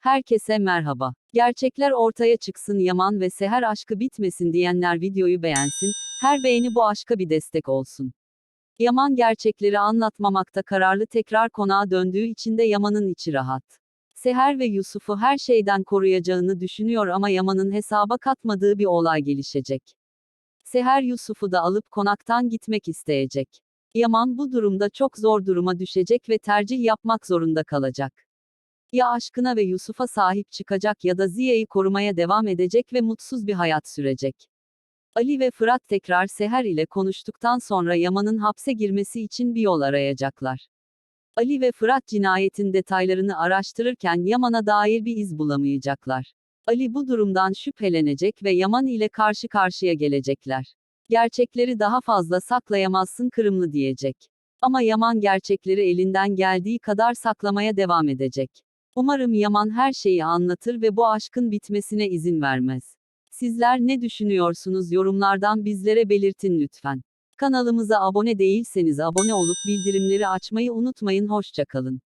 Herkese merhaba. Gerçekler ortaya çıksın Yaman ve Seher aşkı bitmesin diyenler videoyu beğensin, her beğeni bu aşka bir destek olsun. Yaman gerçekleri anlatmamakta kararlı tekrar konağa döndüğü için de Yaman'ın içi rahat. Seher ve Yusuf'u her şeyden koruyacağını düşünüyor ama Yaman'ın hesaba katmadığı bir olay gelişecek. Seher Yusuf'u da alıp konaktan gitmek isteyecek. Yaman bu durumda çok zor duruma düşecek ve tercih yapmak zorunda kalacak. Ya aşkına ve Yusuf'a sahip çıkacak ya da Ziya'yı korumaya devam edecek ve mutsuz bir hayat sürecek. Ali ve Fırat tekrar Seher ile konuştuktan sonra Yaman'ın hapse girmesi için bir yol arayacaklar. Ali ve Fırat cinayetin detaylarını araştırırken Yaman'a dair bir iz bulamayacaklar. Ali bu durumdan şüphelenecek ve Yaman ile karşı karşıya gelecekler. Gerçekleri daha fazla saklayamazsın Kırımlı diyecek. Ama Yaman gerçekleri elinden geldiği kadar saklamaya devam edecek. Umarım Yaman her şeyi anlatır ve bu aşkın bitmesine izin vermez. Sizler ne düşünüyorsunuz yorumlardan bizlere belirtin lütfen. Kanalımıza abone değilseniz abone olup bildirimleri açmayı unutmayın hoşçakalın.